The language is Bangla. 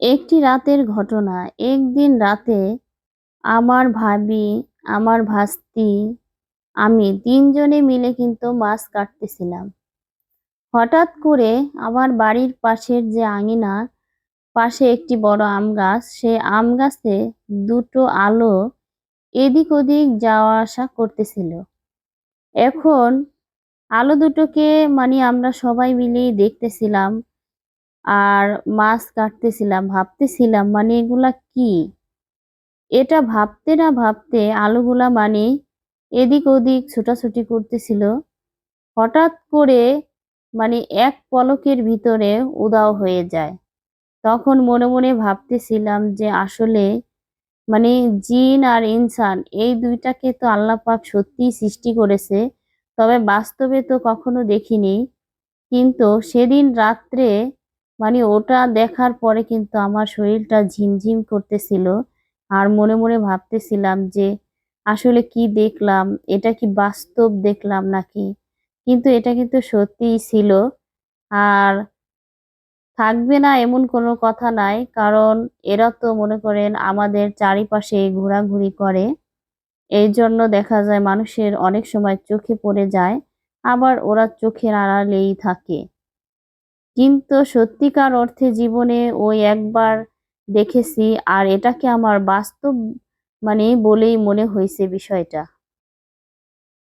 একটি রাতের ঘটনা। একদিন রাতে আমার ভাবি, আমার ভাস্তি, আমি তিনজনে মিলে কিন্তু মাছ কাটতেছিলাম। হঠাৎ করে আমার বাড়ির পাশের যে আঙিনা, পাশে একটি বড় আম গাছ সে আম গাছে দুটো আলো এদিক ওদিক যাওয়া আসা করতেছিল। এখন আলো দুটোকে মানে আমরা সবাই মিলেই দেখতেছিলাম। আর মাছ কাটতেছিলাম, ভাবতেছিলাম মানে এগুলা কি? এটা ভাবতে না ভাবতে আলুগুলা মানে এদিক ওদিক ছোটাছুটি করতেছিল। হঠাৎ করে মানে এক পলকের ভিতরে উদাও হয়ে যায়। তখন মনে মনে ভাবতেছিলাম যে আসলে মানে জিন আর ইনসান এই দুইটাকে তো আল্লাহ পাক সত্যিই সৃষ্টি করেছে, তবে বাস্তবে তো কখনো দেখিনি। কিন্তু সেদিন রাত্রে মানে ওটা দেখার পরে কিন্তু আমার শরীরটা ঝিমঝিম করতেছিল আর মনে মনে ভাবতেছিলাম যে আসলে কি দেখলাম? এটা কি বাস্তব দেখলাম নাকি? কিন্তু এটা কিন্তু সত্যিই ছিল। আর থাকবে না এমন কোনো কথা নাই, কারণ এরা তো মনে করেন আমাদের চারিপাশে ঘোরাঘুরি করে। এই জন্য দেখা যায় মানুষের অনেক সময় চোখে পড়ে যায়, আবার ওরা চোখের আড়ালেই থাকে। কিন্তু সত্যিকার অর্থে জীবনে ওই একবার দেখেছি, আর এটাকে আমার বাস্তব মানে বলেই মনে হয়েছে বিষয়টা।